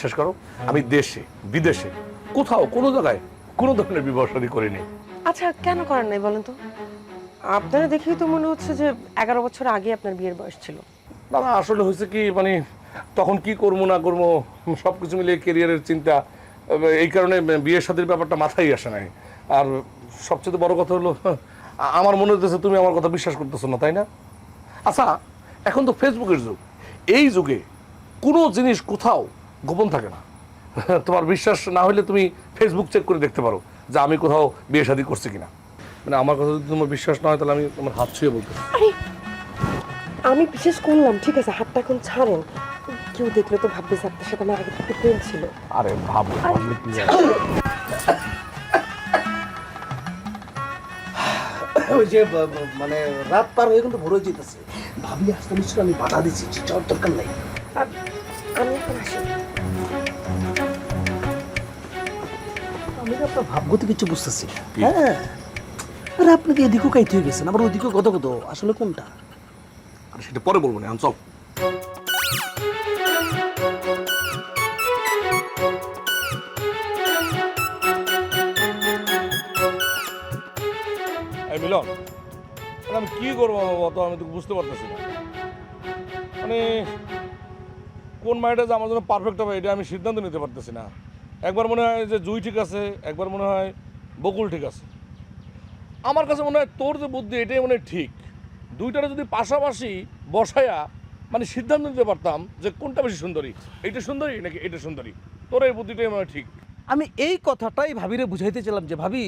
বিশ্বাস করো আমি দেশে বিদেশে কোথাও কোনো জায়গায় কোনো ধরনের বিবাহ করিনি। আচ্ছা কেন করেন নাই বলেন তো? আপনারা দেখেই তো মনে হচ্ছে যে এগারো বছর আগে আপনার বিয়ের বয়স ছিল। দাদা আসলে হয়েছে কি মানে তখন কি করব না করব সব কিছু মিলিয়ে কেরিয়ারের চিন্তা এই কারণে বিয়ের সাথীর ব্যাপারটা মাথায় আসে নাই। আর সবচেয়ে বড় কথা হলো আমার মনে হতেছে তুমি আমার কথা বিশ্বাস করতেছো না তাই না? আচ্ছা এখন তো ফেসবুকের যুগ। এই যুগে কোনো জিনিস কোথাও গোপন থাকে না। তোমার বিশ্বাস না হলে তুমি ফেসবুক চেক করে দেখতে পারো যে আমি কোথাও বিয়ে শাদী করছি কিনা। মানে আমার কথা যদি তোমার বিশ্বাস না হয় তাহলে আমি তোমার হাত ছুঁয়ে বলতে আমি বিশেষ করলাম ঠিক আছে হাতটা এখন ছাড়েন। কেউ দেখলে তো ভাববে যে আপনার সাথে আমার আগে থেকে প্রেম ছিল। আরে ভাবো? ওই যে মানে রাত পার হয়ে কিন্তু ভোর যেতেছে। ভাবি আসতে নিশ্চয় আমি বাধা দিচ্ছি যাওয়ার দরকার নাই। আমি এখন আসি। আপনার ভাবগতি কিছু বুঝতেছি। হ্যাঁ। আরে আপনাকে এদিকেও কাইতে হয়ে গেছেন আবার ওদিকেও কত কত? আসলে কোনটা? আর সেটা পরে বলব না এখন চল। মিলন মানে আমি কি করব অত আমি তো বুঝতে পারতেছি না। মানে কোন মাইটা যে আমার জন্য পারফেক্ট হবে এটা আমি সিদ্ধান্ত নিতে পারতেছি না। একবার মনে হয় যে জুই ঠিক আছে একবার মনে হয় বকুল ঠিক আছে। আমার কাছে মনে হয় তোর যে বুদ্ধি এটাই মনে ঠিক। দুইটারে যদি পাশাপাশি বসায়া মানে সিদ্ধান্ত নিতে পারতাম যে কোনটা বেশি সুন্দরী এইটা সুন্দরী নাকি এটা সুন্দরী? তোর এই বুদ্ধিটাই মনে ঠিক। আমি এই কথাটাই ভাবিরে বুঝাইতে চাইলাম যে ভাবি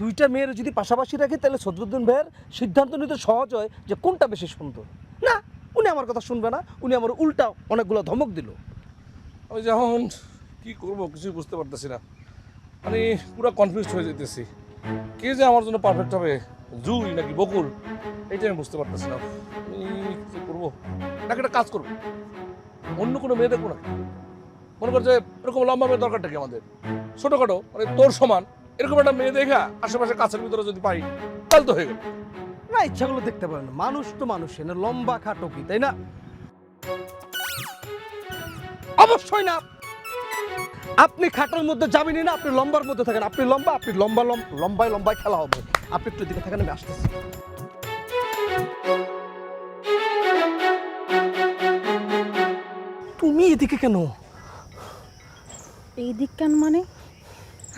দুইটা মেয়ের যদি পাশাপাশি রাখি তাহলে সদরুদ্দিন ভাইয়ের সিদ্ধান্ত নিতে সহজ হয় যে কোনটা বেশি সুন্দর। না উনি আমার কথা শুনবে না উনি আমার উল্টা অনেকগুলো ধমক দিল। আমি যখন কি করব কিছুই বুঝতে পারতেছি না। মানে পুরো কনফিউজ হয়ে যেতেছি কে যে আমার জন্য পারফেক্ট হবে? জুই নাকি বকুল? এইটা আমি বুঝতে পারতেছি না। আমি কি করব? নাকি একটা কাজ করব? অন্য কোনো মেয়ে দেখব না মনে কর যে এরকম লম্বা মেয়ে দরকারটা কি আমাদের। ছোটোখাটো মানে তোর সমান। এরকম একটা মেয়ে দেখা, আশেপাশে কাছের ভিতরে যদি পাই, তাহলে তো হয়ে গেল। না, ইচ্ছাগুলো দেখতে পারেন মানুষ তো মানুষ না লম্বা খাটো কি, তাই না? অবশ্যই না। আপনি খাটোর মধ্যে যাবেনই না আপনি লম্বার মধ্যে থাকেন। আপনি লম্বা আপনি লম্বা লম- লম্বায় লম্বায় খেলা হবে। আপনি একটু দিকে থাকেন আমি আসতেছি। তুমি এদিকে কেন? এই দিক কেন মানে?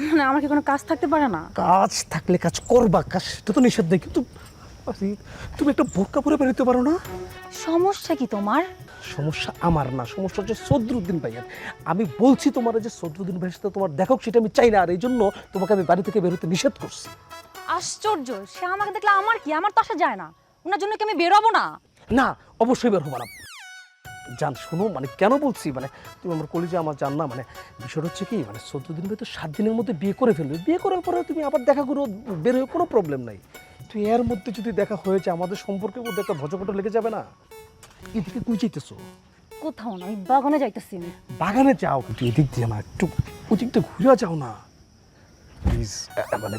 মানে আমার কি কোনো কাজ থাকতে পারে না? কাজ থাকলে কাজ করবা কাজ এটা তো নিষেধ নেই কিন্তু তুমি একটা বোরকা পরে বেরোতে পারো না? সমস্যা কি তোমার? সমস্যা আমার না সমস্যা হচ্ছে সদরুদ্দিন ভাইয়ের। আমি বলছি তোমার যে সদরুদ্দিন ভাইয়ের সাথে তোমার দেখো সেটা আমি চাই না আর এই জন্য তোমাকে আমি বাড়ি থেকে বেরোতে নিষেধ করছি। আশ্চর্য সে আমাকে দেখলে আমার কি? আমার তো আসা যায় না। ওনার জন্য কি আমি বেরোবো না? না অবশ্যই বের হব না। জান শোনো মানে কেন বলছি? মানে তুমি আমার কলিজা আমার জান না মানে বিষয়টা হচ্ছে কি মানে চোদ্দ দিন তো সাত দিনের মধ্যে বিয়ে করে ফেলবে। বিয়ে করার পরে তুমি আবার দেখা করো বের হয়ে কোনো প্রবলেম নাই। তুই এর মধ্যে যদি দেখা হয়েছে আমাদের সম্পর্কের মধ্যে একটা ভজকট লেগে যাবে না? এদিকে তুই চাইতেছো কোথাও না আমি বাগানে যাইতেছি আমি। বাগানে যাও কিন্তু এদিক দিয়ে না একটু ওদিক দিয়ে ঘুরে যাও না। প্লিজ মানে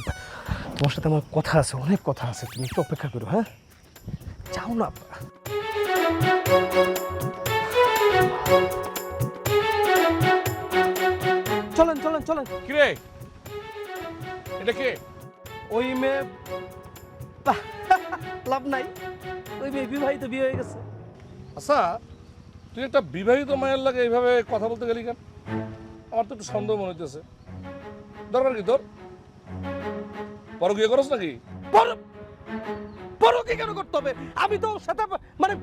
তোমার সাথে আমার কথা আছে অনেক কথা আছে তুমি একটু অপেক্ষা করো হ্যাঁ? যাও না চলেন চলেন চলেন। কিরে? এটা কে? ওই মেয়ে লাভ নাই। ওই মেয়ে বিবাহিত বিয়ে হয়ে গেছে। আচ্ছা তুই একটা বিবাহিত মায়ের লাগে এইভাবে কথা বলতে গেলি কেন? আমার তো একটু সন্দেহ মনে হইতেছে। দরকার কি তোর? বড় বিয়ে করস নাকি? বড় বড় কি কেন করতে হবে? আমি তো ওর সাথে মানে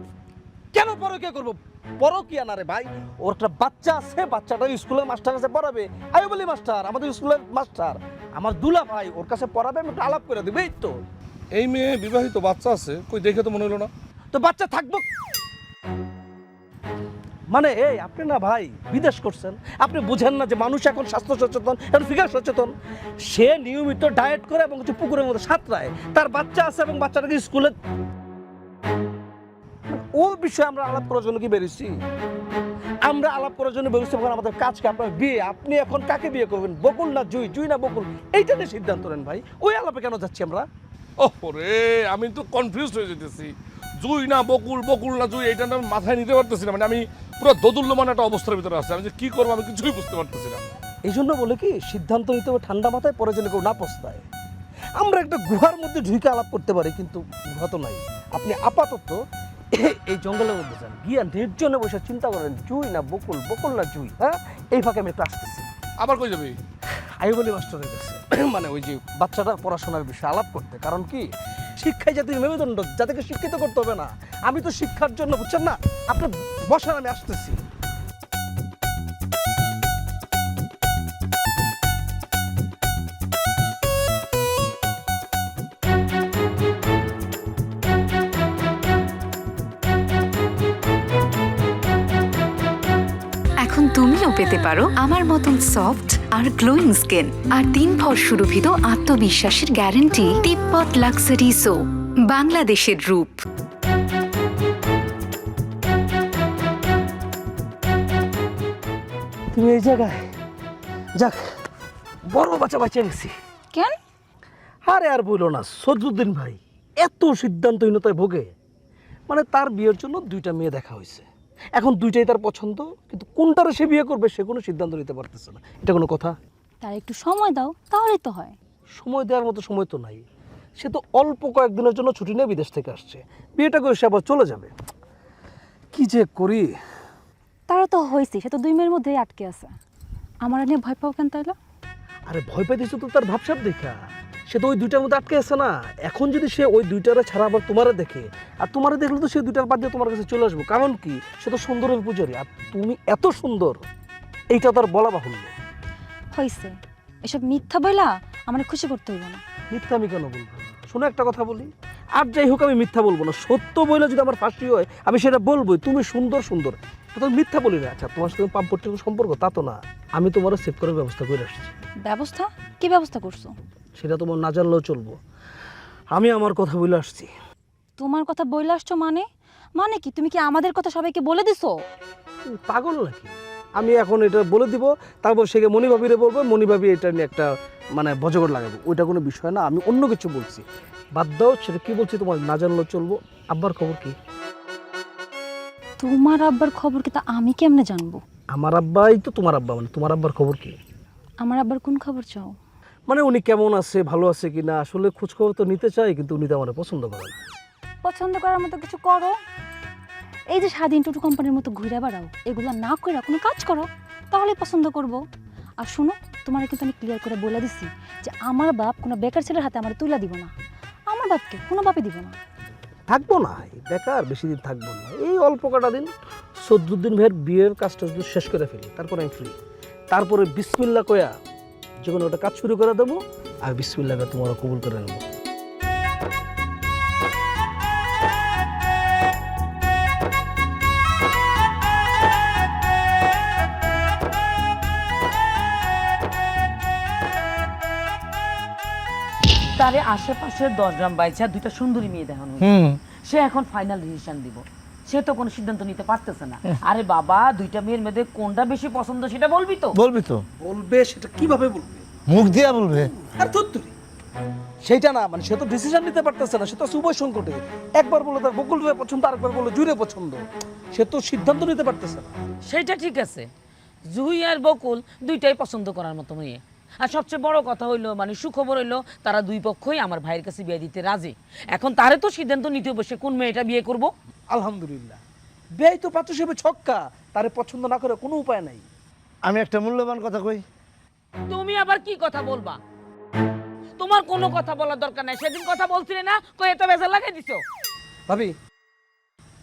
কেন পরকিয়া করব? পরকিয়া না রে ভাই ওর একটা বাচ্চা আছে বাচ্চাটা স্কুলের মাস্টার কাছে পড়াবে। আমি বলি মাস্টার আমাদের স্কুলের মাস্টার আমার দুলা ভাই ওর কাছে পড়াবে আমি একটু আলাপ করে দেবে এই তো। এই মেয়ে বিবাহিত বাচ্চা আছে, কই দেখে তো মনে হলো না। তো বাচ্চা থাকব। মানে এই, আপনি না ভাই, বিদেশ করছেন। আপনি বুঝেন না যে মানুষ এখন স্বাস্থ্য সচেতন, এখন ফিগার সচেতন। সে নিয়মিত ডায়েট করে এবং হচ্ছে পুকুরের মধ্যে সাঁতরায়। তার বাচ্চা আছে এবং বাচ্চাটাকে স্কুলে ও বিষয়ে আমরা আলাপ করার জন্য কি বেরিয়েছি? আমরা আলাপ করার জন্য বেরোচ্ছি এখন আমাদের কাজকে আপনার বিয়ে, আপনি এখন কাকে বিয়ে করবেন? বকুল না জুই? জুই না বকুল? এইটা নিয়ে সিদ্ধান্ত নেন ভাই। ওই আলাপে কেন যাচ্ছি আমরা? ওহ রে আমি তো কনফিউজ হয়ে যেতেছি। জুই না, বকুল বকুল না, জুই, এইটা না আমি মাথায় নিতে পারতেছি না মানে আমি পুরো দোদুল্যমান একটা অবস্থার ভিতরে আছে। আমি যে কি করব, আমি কিছুই বুঝতে পারতেছি না। এই জন্য বলে কি, সিদ্ধান্ত নিতে হবে ঠান্ডা মাথায়, পরে যেন কেউ না পস্তায়। আমরা একটা গুহার মধ্যে ঢুকে আলাপ করতে পারি, কিন্তু গুহা তো নাই। আপনি আপাতত এই জঙ্গলের মধ্যে যান। গিয়া নির্জনে বসে চিন্তা করেন, জুই না, বকুল বকুল না, জুই হ্যাঁ? এই ফাঁকে আমি একটু আসতেছি। আবার কই যাবি? আই বলি হয়ে গেছে মানে ওই যে বাচ্চাটা পড়াশোনার বিষয়ে আলাপ করতে। কারণ কি? শিক্ষাই জাতির মেরুদণ্ড যাদেরকে শিক্ষিত করতে হবে না আমি তো শিক্ষার জন্য বুঝছেন না? আপনার বসার আমি আসতেছি। পেতে পারো আমার মতন সফট আর গ্লোয়িং স্কিন আর তিন ভর সুরভিত আত্মবিশ্বাসের গ্যারান্টি তিব্বত লাক্সারি সো বাংলাদেশের রূপ। তুমি এই জায়গায় যাক বড় বাচ্চা বাঁচিয়ে গেছি কেন? আরে আর বইলো না সজুদ্দিন ভাই এত সিদ্ধান্তহীনতায় ভোগে। মানে তার বিয়ের জন্য দুইটা মেয়ে দেখা হয়েছে। এখন দুইটাই তার পছন্দ কিন্তু কোনটারে সে বিয়ে করবে সে কোনো সিদ্ধান্ত নিতে পারতেছে না। এটা কোনো কথা? তার একটু সময় দাও তাহলেই তো হয়। সময় দেওয়ার মতো সময় তো নাই। সে তো অল্প কয়েকদিনের জন্য ছুটি নিয়ে বিদেশ থেকে আসছে। বিয়েটা করে সে আবার চলে যাবে। কি যে করি? তারা তো হয়েছে সে তো দুই মেয়ের মধ্যেই আটকে আছে। আমার নিয়ে ভয় পাও কেন তাইলে? আরে ভয় পাইতেছে তো তার ভাবসাব দেখা। সে তো ওই দুইটার মধ্যে আটকে আছে না। এখন যদি সে ওই দুইটারে ছাড়া আবার তোমারে দেখে আর তোমারে দেখলে তো সে দুইটার বাদ দিয়ে তোমার কাছে চলে আসব। কারণ কি? সে তো সুন্দরের পূজারি। আর তুমি এত সুন্দর এইটা তো আর বলা বাহুল্য। হয়েছে এসব মিথ্যা বইলা আমার খুশি করতে হইব না। মিথ্যা আমি কেন বলব? শোনো একটা কথা বলি। আর যাই হোক আমি মিথ্যা বলব না। সত্য বলে যদি আমার ফাঁসি হয় আমি সেটা বলবোই। তুমি সুন্দর সুন্দর। তো মিথ্যা বলি না। আচ্ছা তোমার সাথে পাম্পটির সম্পর্ক? তা তো না। আমি তোমার সেভ করার ব্যবস্থা করে আসছি। ব্যবস্থা? কি ব্যবস্থা করছ? সেটা তোমার না জানলেও চলবো। আমি আমার কথা বলে আসছি। তোমার কথা বইলে আসছো মানে? মানে কি? তুমি কি আমাদের কথা সবাইকে বলে দিছো? তুমি পাগল নাকি? আমি এখন এটা বলে দিব তারপর সেকে মণিভাবিরে বলব মণিভাবি এটা নিয়ে একটা মানে বজগর লাগাবো। ওইটা কোনো বিষয় না আমি অন্য কিছু বলছি। বাদ দাও সেটা কি বলছি তোমার না জানলেও চলবো। আব্বার খবর কি? তোমার আব্বার খবর কি তা আমি কেমনে জানব? আমার আব্বাই তো তোমার আব্বা মানে তোমার আব্বার খবর কি? আমার আব্বার কোন খবর চাও? মানে উনি কেমন আছে ভালো আছে কি না আসলে খোঁজ খবর তো নিতে চাই কিন্তু উনি তো আমার পছন্দ করে না। পছন্দ করার মতো কিছু করো। এই যে স্বাধীন টুটু কোম্পানির মতো ঘুরে বেড়াও এগুলো না করে কোনো কাজ করো তাহলে পছন্দ করব। আর শোনো তোমার কিন্তু আমি ক্লিয়ার করে বলে দিছি যে আমার বাপ কোনো বেকার ছেলের হাতে আমার তুলে দিব না। আমার বাপকে কোনো বাপে দিব না। থাকব না বেকার বেশি দিন থাকব না। এই অল্প কটা দিন চোদ্দ দিন ভাইয়ের বিয়ের কাজটা শেষ করে ফেলি তারপরে আমি ফ্রি তারপরে বিসমিল্লা কয়া যে কোনো একটা কাজ শুরু করে দেবো আর বিসমিল্লাকে তোমার কবুল করে নেব। তারে আশেপাশে দশ গ্রাম বাইচা দুইটা সুন্দরী মেয়ে দেখানো সে এখন ফাইনাল ডিসিশন দিব। সে তো কোনো সিদ্ধান্ত নিতে পারতেছে না। আরে বাবা দুইটা মেয়ের মধ্যে কোনটা বেশি পছন্দ সেটা বলবি তো? বলবি তো। বলবে সেটা কীভাবে বলবে? মুখ দিয়া বলবে। আর ধুত্তুরি। সেইটা না মানে সে তো ডিসিশন নিতে পারতেছে না সে তো আছে উভয় সংকটে। একবার বলে তার বকুল ভাই পছন্দ আরেকবার বলে জুড়ে পছন্দ। সে তো সিদ্ধান্ত নিতে পারতেছে না। সেটা ঠিক আছে। জুহি আর বকুল দুইটাই পছন্দ করার মতো মেয়ে। আর সবচেয়ে বড় কথা হইল মানে সুখবর হইল তারা দুই পক্ষই আমার ভাইয়ের কাছে বিয়ে দিতে রাজি। এখন তারে তো সিদ্ধান্ত নিতে বসে কোন মেয়েটা বিয়ে করব? আলহামদুলিল্লাহ। ব্যয় তো পাত্র হিসেবে ছক্কা তারে পছন্দ না করে কোনো উপায় নাই। আমি একটা মূল্যবান কথা কই। তুমি আবার কি কথা বলবা? তোমার কোনো কথা বলার দরকার নাই। সেদিন কথা বলছিলে না কই এত বেজা লাগাই দিছো? ভাবি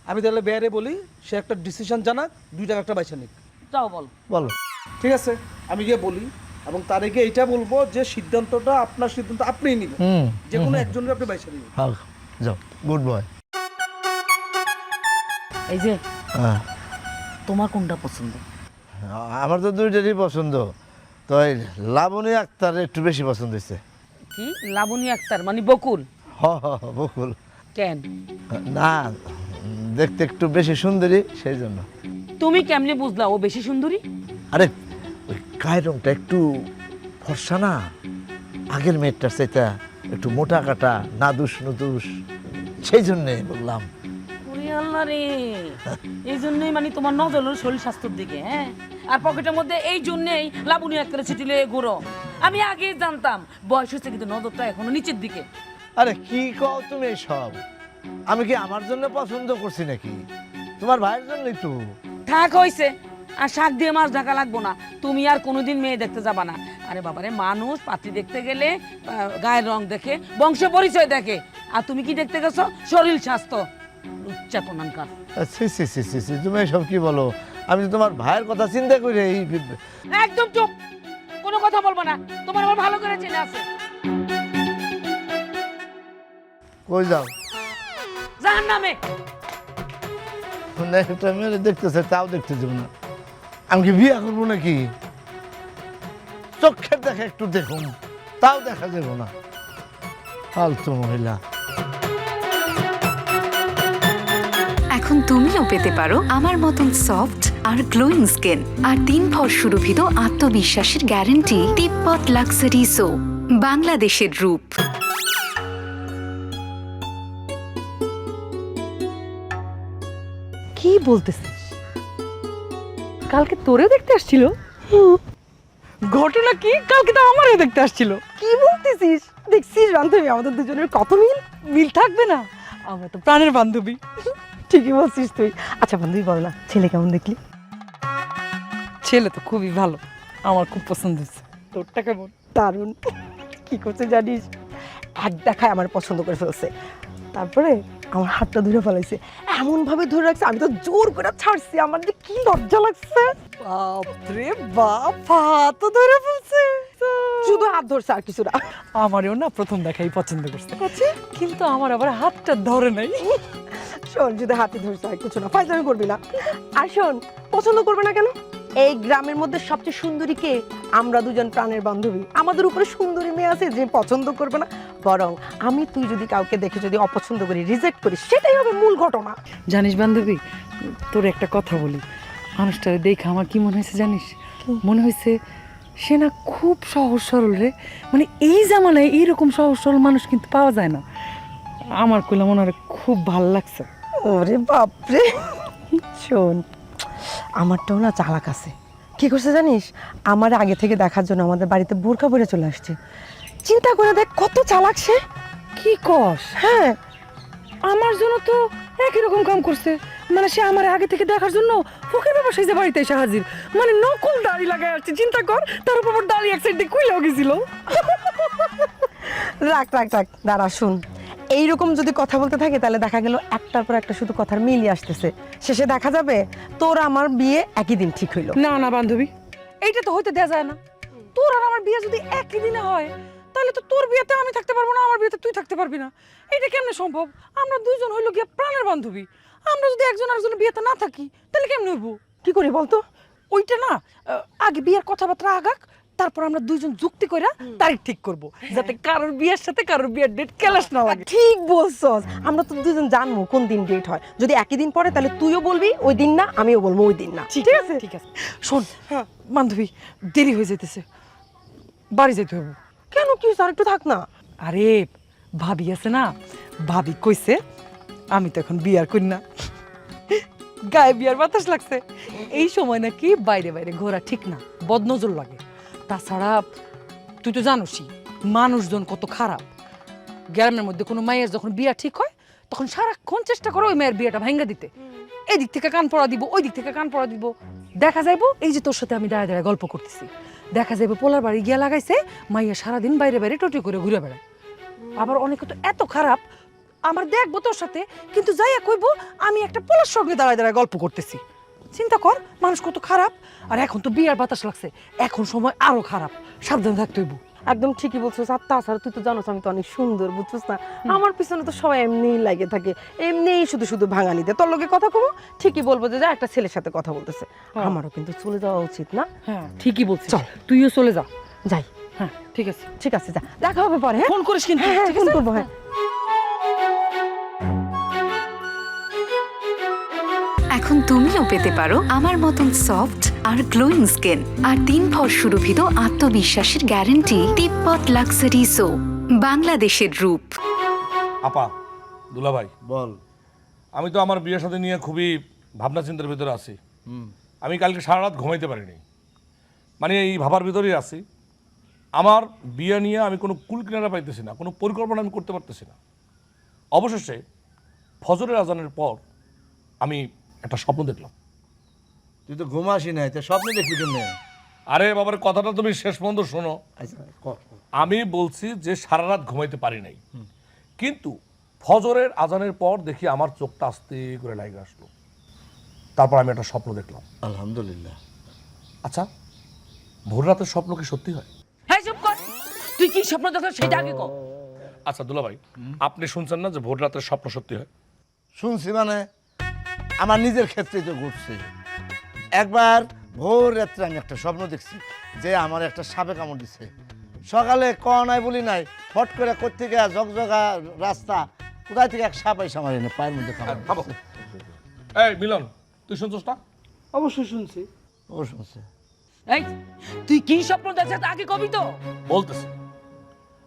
আমি তাহলে বেয়ারে বলি সে একটা ডিসিশন জানাক দুই টাকা একটা বাইছে নিক। যাও বল। বলো। ঠিক আছে আমি গিয়ে বলি এবং তার আগে এইটা বলব যে সিদ্ধান্তটা আপনার সিদ্ধান্ত আপনিই নিবেন। হুম। যে কোনো একজনের আপনি বাইছে নিবেন। হ্যাঁ যাও। Good boy. এই যে হ্যাঁ। তোমার কোনটা পছন্দ? আমার তো দুইটারই পছন্দ। তো এই লাবণী আক্তার একটু বেশি পছন্দ হয়েছে। কি? লাবণী আক্তার মানে বকুল? হ হ বকুল। কেন? না দেখতে একটু বেশি সুন্দরী সেই জন্য। তুমি কেমনে বুঝলা ও বেশি সুন্দরী? আরে ওই গায়ের রংটা একটু ফর্সা না? আগের মেয়েটার চাইতা একটু মোটা কাটা নাদুস নুদুস সেই জন্যে বললাম। আল্লাহ রে এই জন্যই মানে তোমার নজর হলো শরীর স্বাস্থ্যের দিকে হ্যাঁ? আর পকেটের মধ্যে এই জন্যই লাবণী এক করে ছিটিলে ঘুরো। আমি আগে জানতাম বয়স হচ্ছে কিন্তু নজরটা এখনও নিচের দিকে। আরে কি কও তুমি সব আমি কি আমার জন্য পছন্দ করছি নাকি? তোমার ভাইয়ের জন্যই তো। থাক হইছে আর শাক দিয়ে মাছ ঢাকা লাগবো না। তুমি আর কোনোদিন মেয়ে দেখতে যাবা না। আরে বাবারে মানুষ পাত্রী দেখতে গেলে গায়ের রং দেখে বংশ পরিচয় দেখে। আর তুমি কি দেখতে গেছো? শরীর স্বাস্থ্য। উচ্চাপনানকার সি সি সি সি সি তুমি এসব কি বলো? আমি তো তোমার ভাইয়ের কথা চিন্তা করে এই একদম চুপ! কোনো কথা বলব না। তোমার আমার ভালো করে চেনে আছে। কই যাও? জাহান নামে একটা মেয়ে দেখতেছে তাও দেখতে দেবো না। আমি কি বিয়ে করব নাকি? চোখের দেখা একটু দেখুন তাও দেখা যাব না। ফালতু মহিলা। এখন তুমিও পেতে পারো আমার মতন সফট আর গ্লোয়িং স্কিন আর তিন ভর সুরভিত আত্মবিশ্বাসের গ্যারান্টি তিব্বত লাক্সারি সো, বাংলাদেশের রূপ। কি বলতেছিস? কালকে তোরে দেখতে আসছিল? ঘটনা কি? কালকে তো আমারও দেখতে আসছিল। কি বলতেছিস? দেখছিস বান্ধবী? আমাদের দুজনের কত মিল? মিল থাকবে না? আমরা তো প্রাণের বান্ধবী। ঠিকই বলছিস তুই। আচ্ছা বান্ধবী বল না ছেলে কেমন দেখলি? ছেলে তো খুবই ভালো আমার খুব পছন্দ হয়েছে। তোরটা কেমন? দারুণ। কি করছে জানিস? এক দেখায় আমার পছন্দ করে ফেলছে। তারপরে আমার হাতটা ধরে ফেলাইছে। এমন ভাবে ধরে রাখছে আমি তো জোর করে ছাড়ছি আমার যে কি লজ্জা লাগছে। বাপরে বাপ হাত ধরে ফেলছে। শুধু হাত ধরছে আর কিছু না। আমারও না প্রথম দেখাই পছন্দ করছে। কিন্তু আমার আবার হাতটা ধরে নাই। শোন যদি হাতে ধরছে আর কিছু না ফাইজলামি করবি না। আর শোন পছন্দ করবে না কেন? এই গ্রামের মধ্যে সবচেয়ে সুন্দরী কে? আমরা দুজন প্রাণের বান্ধবী। আমাদের উপরে সুন্দরী মেয়ে আছে যে পছন্দ করবে না। বরং আমি তুই যদি কাউকে দেখে যদি অপছন্দ করি রিজেক্ট করি সেটাই হবে মূল ঘটনা। জানিস বান্ধবী তোর একটা কথা বলি। মানুষটারে দেখে আমার কি মনে হয়েছে জানিস? মনে হয়েছে সে না খুব সহজ সরল রে। মানে এই জামানায় এইরকম সহজ সরল মানুষ কিন্তু পাওয়া যায় না। আমার কইলা মনে হয় খুব ভালো লাগছে। ওরে বাপরে। শোন আমারটাও না চালাক আছে। কি করছে জানিস? আমার আগে থেকে দেখার জন্য আমাদের বাড়িতে বোরকা পরে চলে আসছে। চিন্তা করে দেখ কত চালাক সে। কি কস? হ্যাঁ। আমার জন্য তো একই রকম কাম করছে। মানে সে আমার আগে থেকে দেখার জন্য ফকির বাবা সেই যে বাড়িতে এসে হাজির। মানে নকল দাড়ি লাগাই আসছে। চিন্তা কর তার উপর দাড়ি এক সাইড দিয়ে কুইলেও গেছিল। রাখ রাখ রাখ। দাঁড়া শুন। এইরকম যদি কথা বলতে থাকে তাহলে দেখা গেল একটার পর একটা শুধু কথার মিলই আসতেছে। শেষে দেখা যাবে তোর আমার বিয়ে একই দিন ঠিক হইল। না না বান্ধবী। এইটা তো হইতে দেয়া যায় না। তোর আর আমার বিয়ে যদি একই দিনে হয় তাহলে তো তোর বিয়েতে আমি থাকতে পারব না আমার বিয়েতে তুই থাকতে পারবি না। এটা কেমনে সম্ভব? আমরা দুইজন হইল গিয়ে প্রাণের বান্ধবী। আমরা যদি একজন আরেকজনের বিয়েতে না থাকি তাহলে কেমনে হইব? কি করি বলতো? ওইটা না আগে বিয়ের কথাবার্তা আগাক তারপর আমরা দুইজন যুক্তি কইরা তারিখ ঠিক করব। যাতে কারোর বিয়ের সাথে কারোর বিয়ের ডেট ক্যালাস না লাগে। ঠিক বলছস। আমরা তো দুজন জানব কোন দিন ডেট হয়। যদি একই দিন পরে তাহলে তুইও বলবি ওই দিন না আমিও বলব ওই দিন না। ঠিক আছে ঠিক আছে। শোন বান্ধবী দেরি হয়ে যেতেছে বাড়ি যেতে হবে কেন কি হয়েছে? আর একটু থাক না। আরে ভাবি আছে না? ভাবি কইছে আমি তো এখন বিয়ার করি না। গায়ে বিয়ার বাতাস লাগছে। এই সময় নাকি বাইরে বাইরে ঘোরা ঠিক না। বদনজর লাগে। তাছাড়া তুই তো জানোসই মানুষজন কত খারাপ। গ্রামের মধ্যে কোনো মায়ের যখন বিয়া ঠিক হয় তখন সারাক্ষণ চেষ্টা করো ওই মায়ের বিয়েটা ভাঙ্গা দিতে। এই দিক থেকে কান পড়া দিব ওই দিক থেকে কান পড়া দিব। দেখা যাইবো এই যে তোর সাথে আমি দাঁড়ায় দাঁড়ায় গল্প করতেছি। দেখা যাবে পোলার বাড়ি গিয়া লাগাইছে মাইয়া সারাদিন বাইরে বাইরে টোটি করে ঘুরে বেড়ায়। আবার অনেকে তো এত খারাপ আমার দেখব তোর সাথে কিন্তু যাইয়া কইবো আমি একটা পোলার সঙ্গে দাঁড়ায় দাঁড়ায় গল্প করতেছি। চিন্তা কর মানুষ কত খারাপ। আর এখন তো বিয়ার বাতাস লাগছে এখন সময় আরও খারাপ। সাবধান থাকতে হইব। একদম ঠিকই বলছিস আর তাছাড়া তুই তো জানোস আমি তো অনেক সুন্দর বুঝছিস না? আমার পিছনে তো সবাই এমনিই লাগে থাকে এমনিই শুধু শুধু ভাঙানি দেয় তোর লোকে কথা কবো ঠিকই বলব যে যা একটা ছেলের সাথে কথা বলতেছে। আমারও কিন্তু চলে যাওয়া উচিত না? হ্যাঁ। ঠিকই বলছিস। চল। তুইও চলে যা। যাই। হ্যাঁ ঠিক আছে। ঠিক আছে যা। দেখা হবে পরে হ্যাঁ? ফোন করিস কিন্তু। হ্যাঁ হ্যাঁ ফোন করব হ্যাঁ। এখন তুমিও পেতে পারো আমার মতন সফট আর গ্লোয়িং স্কিন আর তিন ভর সুরভিত আত্মবিশ্বাসের গ্যারান্টি তিব্বত লাক্সারি সো বাংলাদেশের রূপ। আপা দুলাভাই। বল। আমি তো আমার বিয়ের সাথে নিয়ে খুবই ভাবনা চিন্তার ভিতরে আছি। আমি কালকে সারা রাত ঘুমাইতে পারিনি। মানে এই ভাবার ভিতরেই আছি। আমার বিয়ে নিয়ে আমি কোনো কুল কিনারা পাইতেছি না কোনো পরিকল্পনা আমি করতে পারতেছি না। অবশেষে ফজরের আজানের পর আমি একটা স্বপ্ন দেখলাম। তুই তো ঘুমাসি নাই তো স্বপ্নে দেখবি কেমনে? আরে বাবার কথাটা তুমি শেষ পর্যন্ত শোনো। আচ্ছা ক। আমি বলছি যে সারা রাত ঘুমাইতে পারি নাই। কিন্তু ফজরের আজানের পর দেখি আমার চোখটা আস্তে করে লাগে আসলো। তারপর আমি একটা স্বপ্ন দেখলাম। আলহামদুলিল্লাহ। আচ্ছা ভোর রাতের স্বপ্ন কি সত্যি হয়? হ্যাঁ চুপ কর। তুই কি স্বপ্ন দেখো সেটা আগে কর। আচ্ছা দুলাভাই আপনি শুনছেন না যে ভোর রাতের স্বপ্ন সত্যি হয়? শুনছি মানে আমার নিজের ক্ষেত্রে তো ঘটছে। একবার ভোর রাত্রে আমি একটা স্বপ্ন দেখছি যে আমার একটা সাপে কামড় দিচ্ছে সকালে ক নাই বলি নাই ফট করে কোথেকে জগজগা রাস্তা কোথায় থেকে এক সাপ এসে আমার এনে পায়ের মধ্যে কামড় থামো। এই মিলন তুই শুনছস না? অবশ্যই শুনছি। ও শুনছি। এই তুই কি স্বপ্ন দেখছিস তা আগে কবি তো? বলতেছি।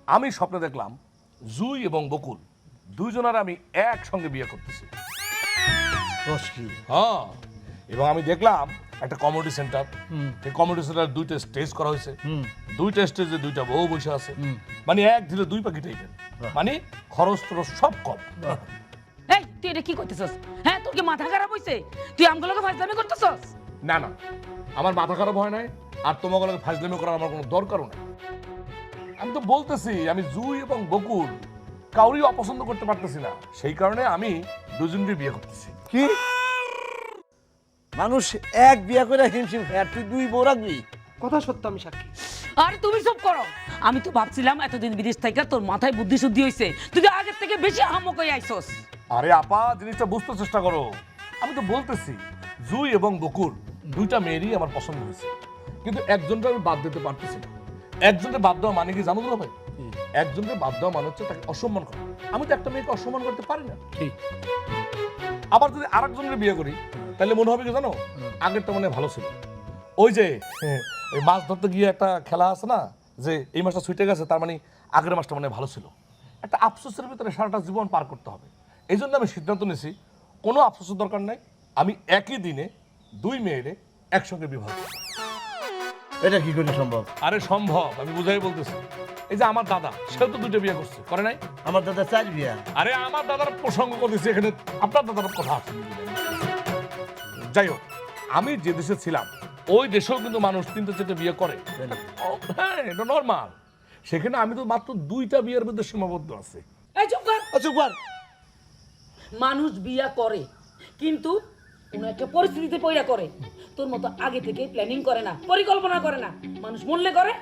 আমি স্বপ্নে দেখলাম জুই এবং বকুল দুইজনের আমি একসঙ্গে বিয়ে করতেছি। হ্যাঁ। এবং আমি দেখলাম একটা কমেডি সেন্টার এই কমেডি সেন্টার দুইটা স্টেজ করা হয়েছে। দুইটা স্টেজে দুইটা বউ বসে আছে। মানে এক দিলে দুই পাখি টাইপের মানে খরচ টরচ সব কম। এই তুই এটা কি করতেছস? হ্যাঁ তোর কি মাথা খারাপ হইছে? তুই আমগুলোকে ফাজলামি করতেছস? না না। আমার মাথা খারাপ হয় নাই আর তোমাকে ফাজলামি করার আমার কোনো দরকারও নেই। আমি তো বলতেছি আমি জুই এবং বকুল কাউরি অপছন্দ করতে পারতেছি না। সেই কারণে আমি দুজনকে বিয়ে করতেছি। কি? মানুষ এক বিয়া করে হিমশিম খায় আর তুই দুই বউ রাখবি? কথা সত্য আমি সাক্ষী। আরে তুমি সব করো। আমি তো ভাবছিলাম এতদিন বিদেশ থেকে তোর মাথায় বুদ্ধি শুদ্ধি হইছে। তুই তো আগের থেকে বেশি হামক হয়ে আইছস আরে আপা জিনিসটা বুঝতে চেষ্টা করো। আমি তো বলতেছি জুই এবং বকুল দুইটা মেয়েরই আমার পছন্দ হয়েছে। কিন্তু একজনকে আমি বাদ দিতে পারতেছি না। একজনকে বাদ দেওয়া মানে কি জানো তো ভাই? একজনকে বাদ দেওয়া মানে হচ্ছে তাকে অসম্মান করা। আমি তো একটা মেয়েকে অসম্মান করতে পারি না। ঠিক। আবার যদি আরেকজনের বিয়ে করি তাহলে মনে হবে কি জানো? আগেরটা মনে ভালো ছিল। ওই যে হ্যাঁ, ওই মাছ ধরতে গিয়ে একটা খেলা আছে না যে এই মাছটা ছুটে গেছে তার মানে আগের মাছটা মনে ভালো ছিল। একটা আফসোসের ভিতরে সারাটা জীবন পার করতে হবে। এই জন্য আমি সিদ্ধান্ত নিয়েছি কোনো আফসোসের দরকার নাই আমি একই দিনে দুই মেয়েরে একসঙ্গে বিবাহ করব। এটা কি করে সম্ভব? আরে সম্ভব আমি বুঝাই বলতেছি। এই যে আমার দাদা সেও তো দুটো বিয়ে করছে। করে নাই? আমার দাদা চার বিয়া। আরে আমার দাদার প্রসঙ্গ করতেছি এখানে আপনার দাদার কথা আছে। যাই হোক আমি যে দেশে ছিলাম ওই দেশেও কিন্তু মানুষ তিনটে চারটে বিয়ে করে। হ্যাঁ এটা নর্মাল সেখানে আমি তো মাত্র দুইটা বিয়ের মধ্যে সীমাবদ্ধ আছে। এই চুপ কর! বল মানুষ বিয়া করে কিন্তু কোন একটা পরিস্থিতিতে পয়রা করে। তোর মতো আগে থেকে প্ল্যানিং করে না পরিকল্পনা করে না। মানুষ মরলে করে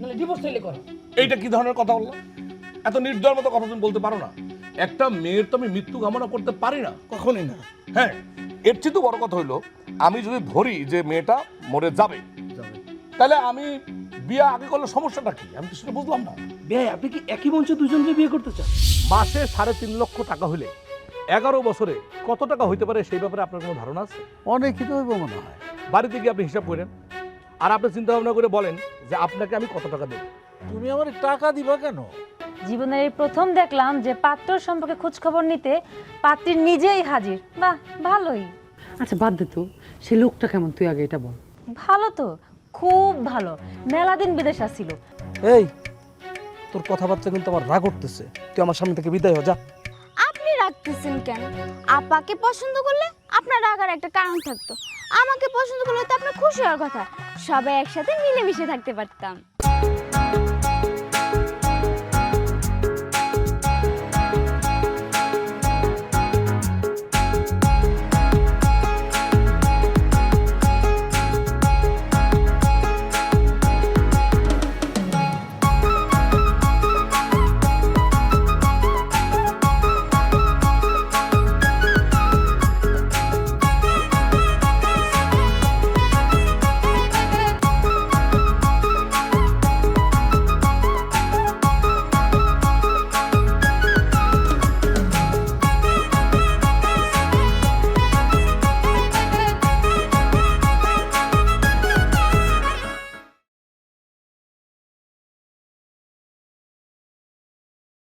মানে ডিভোর্স হইলে করে। এইটা কি ধরনের কথা বললাম এত নির্দয় মতো কথা তুমি বলতে পারো না। একটা মেয়ের তো আমি মৃত্যু কামনা করতে পারি না। কখনই না। হ্যাঁ এর চেয়ে তো বড় কথা হইল আমি যদি ধরি যে মেয়েটা মরে যাবে তাহলে আমি বিয়ে আগে করলে সমস্যাটা কি? আমি তো সেটা বুঝলাম না। ভাই আপনি কি একই মঞ্চে দুজনকে বিয়ে করতে চান? মাসে সাড়ে তিন লক্ষ টাকা হলে এগারো বছরে কত টাকা হইতে পারে সেই ব্যাপারে আপনার কোনো ধারণা আছে? অনেকই তো হইব মনে হয়। বাড়িতে গিয়ে আপনি হিসাব করেন। আর আপনি চিন্তা ভাবনা করে বলেন যে আপনাকে আমি কত টাকা দেব? তুমি আমার টাকা দিবা কেন? জীবনের এই প্রথম দেখলাম যে পাত্র সম্পর্কে খোঁজ খবর নিতে পাত্রী নিজেই হাজির। বাহ ভালোই। আচ্ছা বাদ দে তো। সে লোকটা কেমন? তুই আগে এটা বল। ভালো তো খুব ভালো। মেলা দিন বিদেশ আসছিল। এই তোর কথাবার্তা কিন্তু আমার রাগ উঠতেছে তুই আমার সামনে থেকে বিদায় হ যা। আপনি রাখতেছেন কেন? আপাকে পছন্দ করলে আপনার রাগার একটা কারণ থাকতো। আমাকে পছন্দ করলে তো আপনার খুশি হওয়ার কথা। সবাই একসাথে মিলেমিশে থাকতে পারতাম।